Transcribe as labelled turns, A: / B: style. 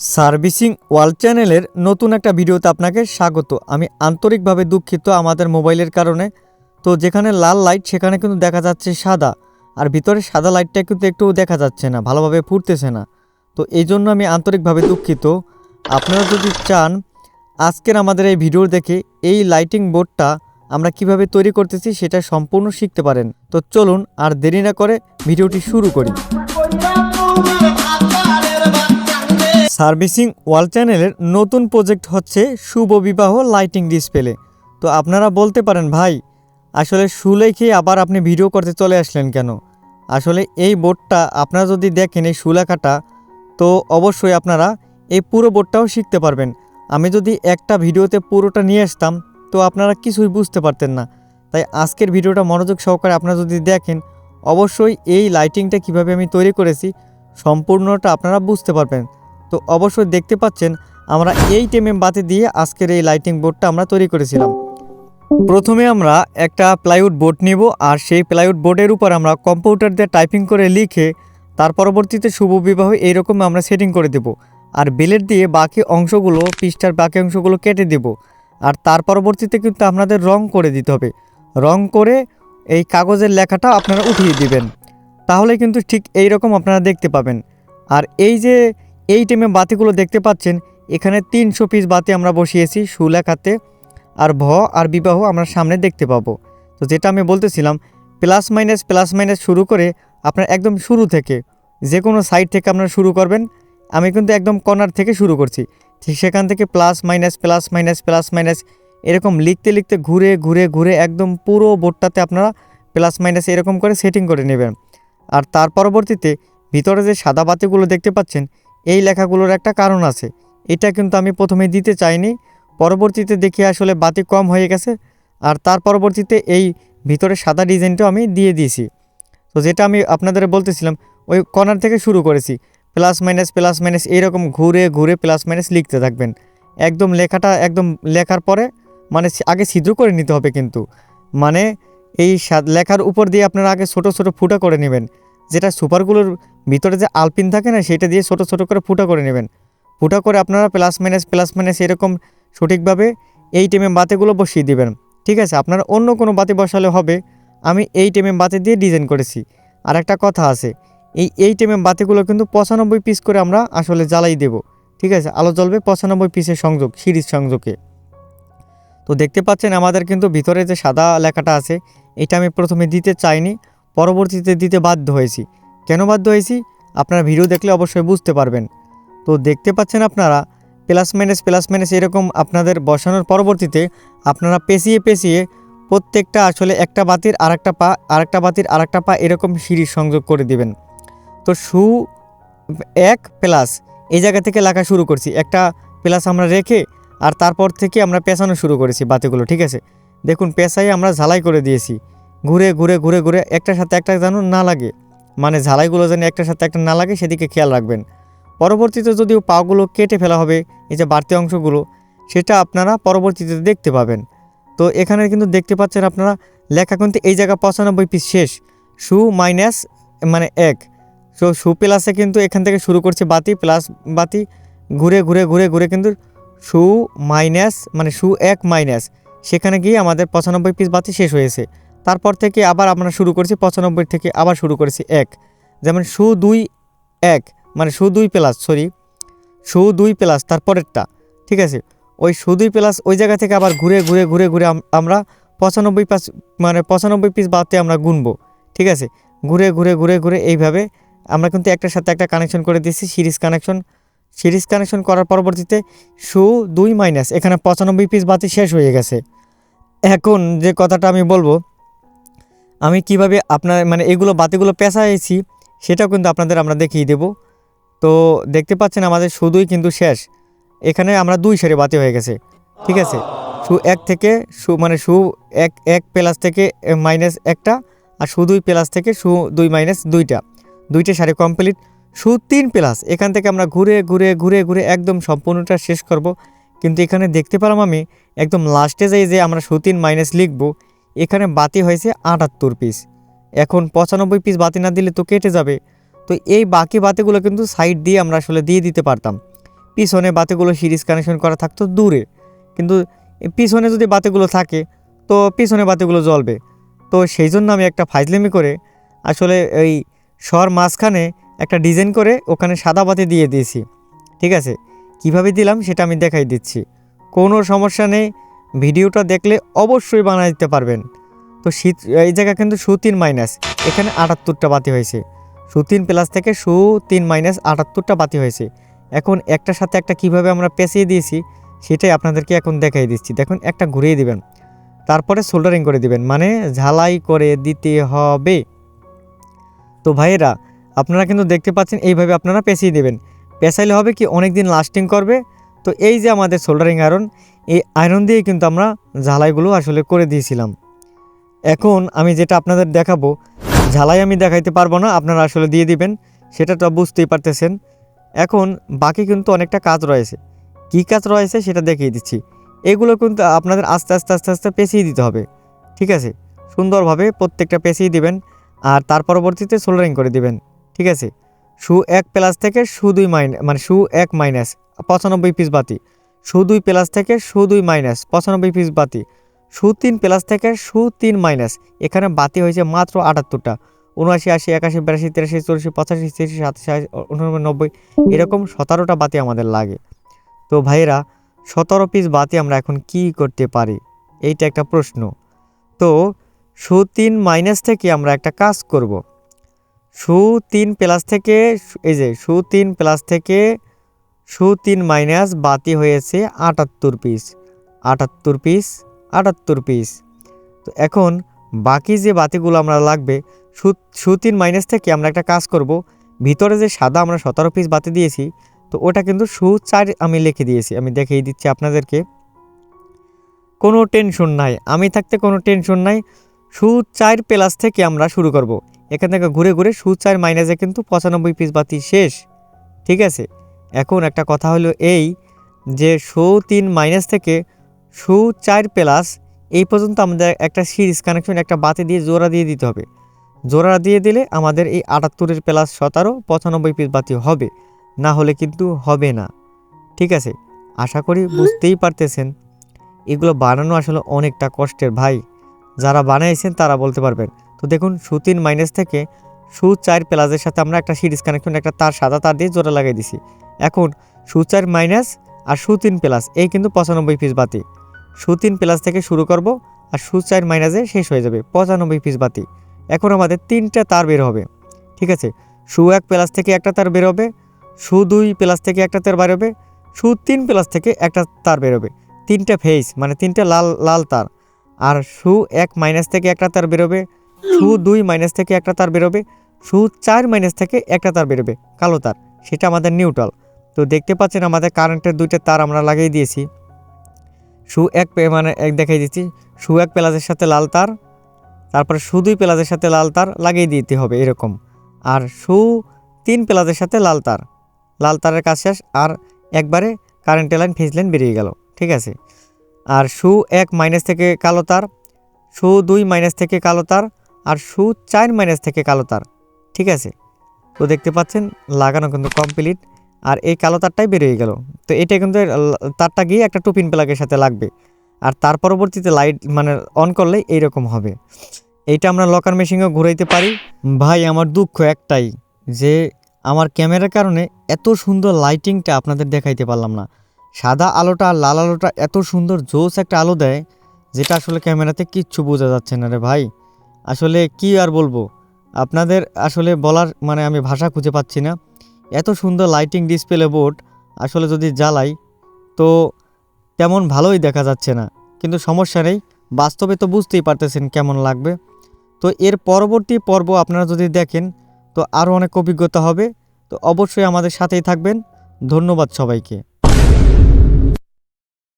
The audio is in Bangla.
A: সার্ভিসিং ওয়াল চ্যানেলের নতুন একটা ভিডিওতে আপনাকে স্বাগত। আমি আন্তরিকভাবে দুঃখিত আমাদের মোবাইলের কারণে। তো যেখানে লাল লাইট, সেখানে কিন্তু দেখা যাচ্ছে সাদা। আর ভিতরে সাদা লাইটটা কিন্তু একটু দেখা যাচ্ছে না, ভালোভাবে ফুটতেছে না। তো এই জন্য আমি আন্তরিকভাবে দুঃখিত। আপনারা যদি চান আজকের আমাদের এই ভিডিও দেখে এই লাইটিং বোর্ডটা আমরা কীভাবে তৈরি করতেছি, সেটা সম্পূর্ণ শিখতে পারেন। তো চলুন আর দেরি না করে ভিডিওটি শুরু করি। সার্ভিসিং ওয়াল চ্যানেলের নতুন প্রজেক্ট হচ্ছে শুভ বিবাহ লাইটিং ডিসপ্লে। তো আপনারা বলতে পারেন, ভাই, আসলে সুলেখে আবার আপনি ভিডিও করতে চলে আসলেন কেন? আসলে এই বোর্ডটা আপনারা যদি দেখেন এই সুলেখাটা তো অবশ্যই আপনারা এই পুরো বোর্ডটাও শিখতে পারবেন। আমি যদি একটা ভিডিওতে পুরোটা নিয়ে আসতাম, তো আপনারা কিছুই বুঝতে পারতেন না। তাই আজকের ভিডিওটা মনোযোগ সহকারে আপনারা যদি দেখেন, অবশ্যই এই লাইটিংটা কীভাবে আমি তৈরি করেছি, সম্পূর্ণটা আপনারা বুঝতে পারবেন। তো অবশ্যই দেখতে পাচ্ছেন, আমরা এই টেমে বাতি দিয়ে আজকের এই লাইটিং বোর্ডটা আমরা তৈরি করেছিলাম। প্রথমে আমরা একটা প্লাইউড বোর্ড নিব আর সেই প্লাইউড বোর্ডের উপর আমরা কম্পিউটার দিয়ে টাইপিং করে লিখে তার পরবর্তীতে শুভ বিবাহ এইরকম আমরা সেটিং করে দেব। আর বেলেট দিয়ে বাকি অংশগুলো, পৃষ্ঠার বাকি অংশগুলো কেটে দেব। আর তার পরবর্তীতে কিন্তু আপনাদের রং করে দিতে হবে। রং করে এই কাগজের লেখাটা আপনারা উঠিয়ে দিবেন। তাহলে কিন্তু ঠিক এই রকম আপনারা দেখতে পাবেন। আর এই যে এই টেমে বাতিগুলো দেখতে পাচ্ছেন, এখানে তিনশো পিস বাতি আমরা বসিয়েছি সুলেখাতে আর ভ আর বিবাহ আমরা সামনে দেখতে পাবো। তো যেটা আমি বলতেছিলাম প্লাস মাইনাস প্লাস মাইনাস শুরু করে আপনার একদম শুরু থেকে, যে কোনো সাইড থেকে আপনারা শুরু করবেন, আমি কিন্তু একদম কর্নার থেকে শুরু করছি। ঠিক সেখান থেকে plus minus plus minus plus minus এরকম লিখতে লিখতে ঘুরে ঘুরে ঘুরে একদম পুরো বোর্ডটাতে আপনারা প্লাস মাইনাস এরকম করে সেটিং করে নেবেন। আর তার পরবর্তীতে ভিতরে যে সাদা বাতিগুলো দেখতে পাচ্ছেন এই লেখাগুলোর একটা কারণ আছে। এটা কিন্তু আমি প্রথমে দিতে চাইনি। পরবর্তীতে দেখি আসলে বাতি কম হয়ে গেছে আর তার পরবর্তীতে এই ভিতরে সাদা ডিজাইনটাও আমি দিয়ে দিয়েছি। তো যেটা আমি আপনাদের বলতেছিলাম, ওই কর্নার থেকে শুরু করেছি। প্লাস মাইনাস প্লাস মাইনাস এইরকম ঘুরে ঘুরে প্লাস মাইনাস লিখতে থাকবেন। একদম লেখাটা একদম লেখার পরে মানে আগে ছিদ্র করে নিতে হবে কিন্তু। মানে এই লেখার উপর দিয়ে আপনারা আগে ছোট ছোট ফুটা করে নেবেন। যেটা সুপারগুলোর ভিতরে যে আলপিন থাকে না, সেটা দিয়ে ছোট ছোট করে ফুটা করে নেবেন। ফুটা করে আপনারা প্লাস মাইনাস প্লাস মাইনাস এরকম সঠিকভাবে এই টেমে বাতিগুলো বসিয়ে দিবেন। ঠিক আছে, আপনারা অন্য কোনো বাতি বসালে হবে। আমি এই টেমে বাতি দিয়ে ডিজাইন করেছি। আর একটা কথা আছে, এই এই টেমে বাতিগুলো কিন্তু পঁচানব্বই পিস করে আমরা আসলে জ্বালাই দেব। ঠিক আছে, আলো জ্বলবে পঁচানব্বই পিসের সংযোগ, সিরিজ সংযোগে। তো দেখতে পাচ্ছেন আমাদের কিন্তু ভিতরে যে সাদা লেখাটা আছে, এটা আমি প্রথমে দিতে চাইনি, পরবর্তীতে দিতে বাধ্য হয়েছি। কেন বাধ্য হয়েছি? আপনারা ভিডিও দেখলে অবশ্যই বুঝতে পারবেন। তো দেখতে পাচ্ছেন আপনারা প্লাস মাইনাস প্লাস মাইনাস এরকম আপনাদের বসানোর পরবর্তীতে আপনারা পেঁচিয়ে পেঁচিয়ে প্রত্যেকটা আসলে একটা বাতির আর একটা পা, আরেকটা বাতির আর একটা পা এরকম সিঁড়ি সংযোগ করে দিবেন। তো সু, এক প্লাস এই জায়গা থেকে লেখা শুরু করছি। একটা প্লাস আমরা রেখে আর তারপর থেকে আমরা পেঁচানো শুরু করেছি বাতিগুলো, ঠিক আছে? দেখুন, পেঁচাই আমরা ঝালাই করে দিয়েছি। ঘুরে ঘুরে ঘুরে ঘুরে, একটার সাথে একটা যেন না লাগে। মানে ঝালাইগুলো যেন একটার সাথে একটা না লাগে, সেদিকে খেয়াল রাখবেন। পরবর্তীতে যদিও পাগুলো কেটে ফেলা হবে, এই যে বাড়তি অংশগুলো, সেটা আপনারা পরবর্তীতে দেখতে পাবেন। তো এখানে কিন্তু দেখতে পাচ্ছেন আপনারা, লেখা কিন্তু এই জায়গা পঁচানব্বই পিস শেষ। সু মাইনাস মানে এক। সো সু প্লাসে কিন্তু এখান থেকে শুরু করছে বাতি প্লাস বাতি, ঘুরে ঘুরে ঘুরে ঘুরে কিন্তু সু মাইনাস মানে সু এক মাইনাস, সেখানে গিয়ে আমাদের পঁচানব্বই পিস বাতি শেষ হয়েছে। তারপর থেকে আবার আমরা শুরু করেছি, পঁচানব্বই থেকে আবার শুরু করেছি, এক। যেমন সু দুই, এক মানে সু দুই প্লাস, সরি, সু দুই প্লাস, তারপরেরটা, ঠিক আছে? ওই সু দুই প্লাস ওই জায়গা থেকে আবার ঘুরে ঘুরে ঘুরে ঘুরে আমরা পঁচানব্বই পাস মানে পঁচানব্বই পিস বাতে আমরা গুনবো, ঠিক আছে? ঘুরে ঘুরে ঘুরে ঘুরে এইভাবে আমরা কিন্তু একটার সাথে একটা কানেকশন করে দিয়েছি সিরিজ কানেকশন সিরিজ কানেকশন করার পরবর্তীতে সু দুই মাইনাস এখানে পঁচানব্বই পিস বাতি শেষ হয়ে গেছে। এখন যে কথাটা আমি বলব আমি কীভাবে আপনার মানে এগুলো বাতিগুলো পেঁচাইছি, সেটাও কিন্তু আপনাদের আমরা দেখিয়ে দেব। তো দেখতে পাচ্ছেন আমাদের শুধুই কিন্তু শেষ। এখানে আমরা দুই সেরে বাতি হয়ে গেছে, ঠিক আছে? সু এক থেকে সু মানে সু এক এক প্লাস থেকে মাইনাস একটা, আর সু দুই প্লাস থেকে সু দুই মাইনাস দুইটা। দুইটা সারি কমপ্লিট। সু তিন প্লাস, এখান থেকে আমরা ঘুরে ঘুরে ঘুরে ঘুরে একদম সম্পূর্ণটা শেষ করব। কিন্তু এখানে দেখতে পেলাম আমি একদম লাস্টে যাই যে আমরা সু তিন মাইনাস লিখব এখানে বাতি হয়েছে আটাত্তর পিস এখন পঁচানব্বই পিস বাতি না দিলে তো কেটে যাবে। তো এই বাকি বাতিগুলো কিন্তু সাইড দিয়ে আমরা আসলে দিয়ে দিতে পারতাম। পিছনে বাতিগুলো সিরিজ কানেকশন করা থাকতো দূরে। কিন্তু পিছনে যদি বাতিগুলো থাকে, তো পিছনে বাতিগুলো জ্বলবে। তো সেই জন্য আমি একটা ফাইজলেমি করে আসলে এই শহর মাঝখানে একটা ডিজাইন করে ওখানে সাদা বাতি দিয়ে দিয়েছি। ঠিক আছে? কীভাবে দিলাম সেটা আমি দেখাই দিচ্ছি। কোনো সমস্যা নেই। ভিডিওটা দেখলে অবশ্যই বানিয়ে দিতে পারবেন। তো শীত, এই জায়গা কিন্তু সু তিন মাইনাস এখানে আটাত্তরটা বাতি হয়েছে। সু তিন প্লাস থেকে সু তিন মাইনাস আটাত্তরটা বাতি হয়েছে। এখন একটার সাথে একটা কীভাবে আমরা পেঁচিয়ে দিয়েছি, সেটাই আপনাদেরকে এখন দেখাই দিচ্ছি। দেখুন, একটা ঘুরিয়ে দিবেন। তারপরে সোল্ডারিং করে দিবেন মানে ঝালাই করে দিতে হবে। তো ভাইয়েরা, আপনারা কিন্তু দেখতে পাচ্ছেন, এইভাবে আপনারা পেঁচিয়ে দেবেন। পেঁচাইলে হবে কি অনেক দিন লাস্টিং করবে। তো এই যে আমাদের সোল্ডারিং আয়রন এই আয়রন দিয়ে কিন্তু আমরা ঝালাইগুলো আসলে করে দিয়েছিলাম। এখন আমি যেটা আপনাদের দেখাবো, ঝালাই আমি দেখাইতে পারব না, আপনারা আসলে দিয়ে দিবেন, সেটা তো বুঝতেই পারতেছেন। এখন বাকি কিন্তু অনেকটা কাজ রয়েছে। কী কাজ রয়েছে সেটা দেখিয়ে দিচ্ছি। এগুলো কিন্তু আপনাদের আস্তে আস্তে আস্তে আস্তে পেঁচিয়ে দিতে হবে। ঠিক আছে? সুন্দরভাবে প্রত্যেকটা পেঁচিয়ে দিবেন আর তার পরবর্তীতে সোল্ডারিং করে দিবেন। ঠিক আছে? শু এক প্লাস থেকে শু দুই মাইন মানে শু এক মাইনাস পঁচানব্বই পিস বাতি। শু দুই প্লাস থেকে শু দুই মাইনাস, পঁচানব্বই পিস বাতি। শু তিন প্লাস থেকে শু তিন মাইনাস, এখানে বাতি হয়েছে মাত্র আটাত্তরটা। উনআশি, আশি, একাশি, বিরাশি, তিরাশি, চৌরাশি, পঁচাশি, ছিয়াশি, সাতাশি উননব্বই, নব্বই, এরকম সতেরোটা বাতি আমাদের লাগে। তো ভাইয়েরা, সতেরো পিস বাতি আমরা এখন কি করতে পারি? এইটা একটা প্রশ্ন। তো সু তিন মাইনাস থেকে আমরা একটা কাজ করব। শু তিন প্লাস থেকে, এই যে শু তিন প্লাস থেকে শু তিন মাইনাস বাতি হয়েছে আটাত্তর পিস আটাত্তর পিস আটাত্তর পিস তো এখন বাকি যে বাতিগুলো আমরা লাগবে, সু সু তিন মাইনাস থেকে আমরা একটা কাজ করব। ভিতরে যে সাদা আমরা সতেরো পিস বাতি দিয়েছি, তো ওটা কিন্তু সু চার আমি লিখে দিয়েছি। আমি দেখিয়ে দিচ্ছি আপনাদেরকে। কোনো টেনশন নাই। আমি থাকতে কোনো টেনশন নাই। সু চার প্লাস থেকে আমরা শুরু করব। এখান থেকে ঘুরে ঘুরে সু চার মাইনাসে কিন্তু পঁচানব্বই পিস বাতি শেষ। ঠিক আছে? এখন একটা কথা হলো এই যে সু তিন মাইনাস থেকে সু চার প্লাস এই পর্যন্ত আমাদের একটা সিরিজ কানেকশন একটা বাতি দিয়ে জোড়া দিয়ে দিতে হবে। জোড়া দিয়ে দিলে আমাদের এই আটাত্তরের প্লাস সতেরো, পঁচানব্বই পিস বাতি হবে। না হলে কিন্তু হবে না। ঠিক আছে? আশা করি বুঝতেই পারতেছেন। এগুলো বানানো আসলে অনেকটা কষ্টের ভাই। যারা বানাইছেন তারা বলতে পারবেন। তো দেখুন, সু তিন মাইনাস থেকে সু চার প্লাসের সাথে আমরা একটা সিরিজ কানেকশন একটা তার সাদা তার দিয়ে জোড়া লাগিয়ে দিছি। এখন সু চার মাইনাস আর সু তিন প্লাস এই কিন্তু পঁচানব্বই পিস বাতি। সু তিন প্লাস থেকে শুরু করব আর সু চার মাইনাসে শেষ হয়ে যাবে পঁচানব্বই পিস বাতি। এখন আমাদের তিনটা তার বের হবে, ঠিক আছে? সু এক প্লাস থেকে একটা তার বের হবে, সু দুই প্লাস থেকে একটা তার বেরোবে সু তিন প্লাস থেকে একটা তার বেরোবে তিনটা ফেস মানে তিনটা লাল লাল তার। আর সু এক মাইনাস থেকে একটা তার বেরোবে সু দুই মাইনাস থেকে একটা তার বেরোবে সু চার মাইনাস থেকে একটা তার বেরোবে কালো তার। সেটা আমাদের নিউট্রাল তো দেখতে পাচ্ছেন আমাদের কারেন্টের দুইটা তার আমরা লাগিয়ে দিয়েছি। সু এক মানে এক দেখাই দিচ্ছি। সু এক প্লাসের সাথে লাল তার, তারপরে সু দুই প্লাসের সাথে লাল তার লাগিয়ে দিতে হবে এরকম। আর সু তিন প্লাসের সাথে লাল তার। লাল তারের কাজ শেষ, আর একবারে কারেন্টের লাইন ফেজ লাইন বেরিয়ে গেল, ঠিক আছে? আর সু এক মাইনাস থেকে কালো তার, সু দুই মাইনাস থেকে কালো তার, আর সু চার মাইনাস থেকে কালো তার, ঠিক আছে? তো দেখতে পাচ্ছেন, লাগানো কিন্তু কমপ্লিট আর এই কালো তারটাই বেরিয়ে গেল। তো এটা কিন্তু তারটা গিয়ে একটা টুপিন প্লাগের সাথে লাগবে। আর তার পরবর্তীতে লাইট মানে অন করলে এইরকম হবে। এইটা আমরা লকার মেশিনও ঘুরাইতে পারি। ভাই, আমার দুঃখ একটাই যে আমার ক্যামেরার কারণে এত সুন্দর লাইটিংটা আপনাদের দেখাইতে পারলাম না। সাদা আলোটা আর লাল আলোটা এত সুন্দর জোস একটা আলো দেয় যেটা আসলে ক্যামেরাতে কিচ্ছু বোঝা যাচ্ছে না রে ভাই। আসলে কি আর বলব? আপনাদের আসলে বলার মানে আমি ভাষা খুঁজে পাচ্ছি না। এত সুন্দর লাইটিং ডিসপ্লে বোর্ড আসলে যদি জ্বালাই, তো তেমন ভালোই দেখা যাচ্ছে না। কিন্তু সমস্যা নেই, বাস্তবে তো বুঝতেই পারতেছেন কেমন লাগবে। তো এর পরবর্তী পর্ব আপনারা যদি দেখেন, তো আরও অনেক অভিজ্ঞতা হবে। তো অবশ্যই আমাদের সাথেই থাকবেন। ধন্যবাদ সবাইকে।